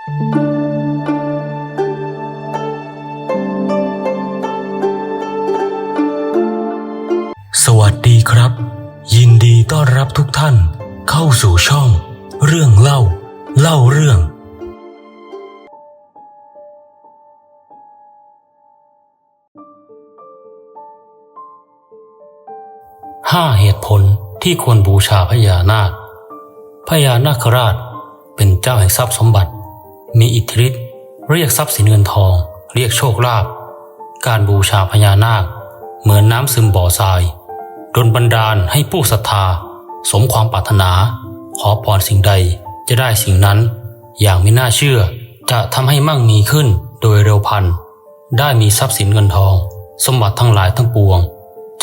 สวัสดีครับ ยินดีต้อนรับทุกท่านเข้าสู่ช่อง เรื่องเล่า เล่าเรื่อง ห้าเหตุผลที่ควรบูชาพญานาค พญานาคราชเป็นเจ้าแห่งทรัพย์สมบัติ มีอิทธิฤทธิ์เรียกทรัพย์สินเงินทอง เรียกโชคลาภการบูชาพญานาค เหมือนน้ำซึมบ่อทรายดลบันดาลให้ผู้ศรัทธา สมความปรารถนา ขอพรสิ่งใดจะได้สิ่งนั้น อย่างไม่น่าเชื่อ จะทำให้มั่งมีขึ้นโดยเร็วพันได้มีทรัพย์สินเงินทอง สมบัติทั้งหลายทั้งปวง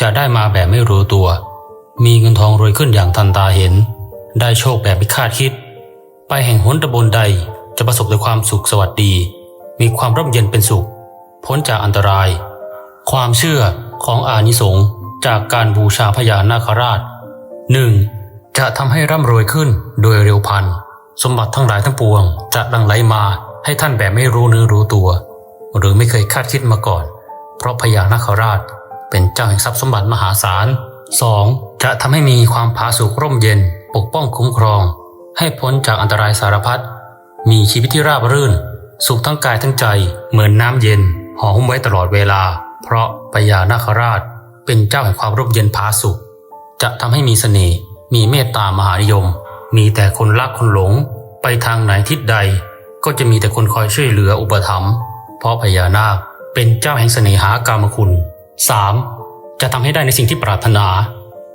จะได้มาแบบไม่รู้ตัว มีเงินทองรวยขึ้นอย่างทันตาเห็น ได้โชคแบบไม่คาดคิด ไปแห่งหนตะบนใด ประสบแต่ความสุขสวัสดี มีความร่มเย็นเป็นสุข พ้นจากอันตราย ความเชื่อของอานิสงส์จากการบูชาพญานาคราช 1. จะทำให้ร่ำรวยขึ้นโดยเร็วพันสมบัติทั้งหลายทั้งปวง จะดังไหลมาให้ท่านแบบไม่รู้เนื้อรู้ตัว หรือไม่เคยคาดคิดมาก่อน เพราะพญานาคราช เป็นเจ้าแห่งทรัพย์สมบัติมหาศาล 2. จะทำให้มีความผาสุกร่มเย็น ปกป้องคุ้มครอง ให้พ้นจากอันตรายสารพัด มีชีวิตที่ราบรื่น สุขทั้งกายทั้งใจ เหมือนน้ำเย็นหอมไว้ตลอดเวลา เพราะพญานาคราช เป็นเจ้าแห่งความร่มเย็นผาสุข จะทำให้มีเสน่ห์มีเมตตามหานิยม มีแต่คนรักคนหลง ไปทางไหนทิศใด ก็จะมีแต่คนคอยช่วยเหลืออุปถัมภ์เพราะพญานาคเป็นเจ้าแห่งเสน่หากามคุณ 3. จะทำให้ได้ในสิ่งที่ปรารถนา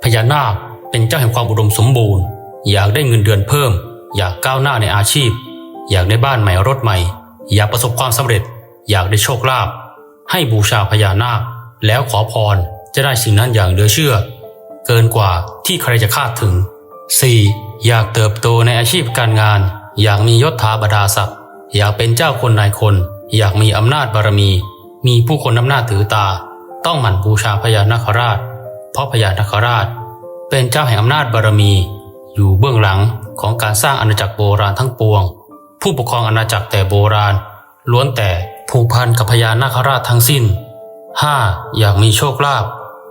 พญานาคเป็นเจ้าแห่งความอุดมสมบูรณ์ อยากได้เงินเดือนเพิ่ม อยากก้าวหน้าในอาชีพ อยากได้บ้านใหม่รถใหม่ อยากประสบความสำเร็จ อยากได้โชคลาภให้บูชาพญานาค แล้วขอพรจะได้สิ่งนั้นอย่างเหลือเชื่อ เกินกว่าที่ใครจะคาดถึง 4. อยากเติบโตในอาชีพการงาน อยากมียศถาบรรดาศักดิ์อยากเป็นเจ้าคนนายคน อยากมีอำนาจบารมี มีผู้คนอำนาจถือตา ต้องหมั่นบูชาพญานาคราช เพราะพญานาคราช เป็นเจ้าแห่งอำนาจบารมี อยู่เบื้องหลังของการสร้างอาณาจักรโบราณทั้งปวง ผู้ปกครองอาณาจักรแต่โบราณ ล้วนแต่ผูกพันกับพญานาคราชทั้งสิ้น 5. อยากมีโชคลาภ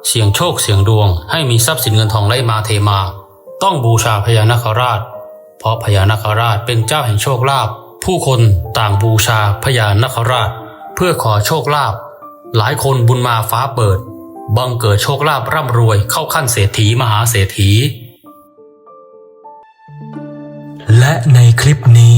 เสี่ยงโชคเสี่ยงดวง ให้มีทรัพย์สินเงินทองไหลมาเทมา ต้องบูชาพญานาคราช เพราะพญานาคราชเป็นเจ้าแห่งโชคลาภผู้คนต่างบูชาพญานาคราช เพื่อขอโชคลาภหลายคนบุญมาฟ้าเปิด บังเกิดโชคลาภร่ำรวยเข้าขั้นเศรษฐีมหาเศรษฐีและในคลิปนี้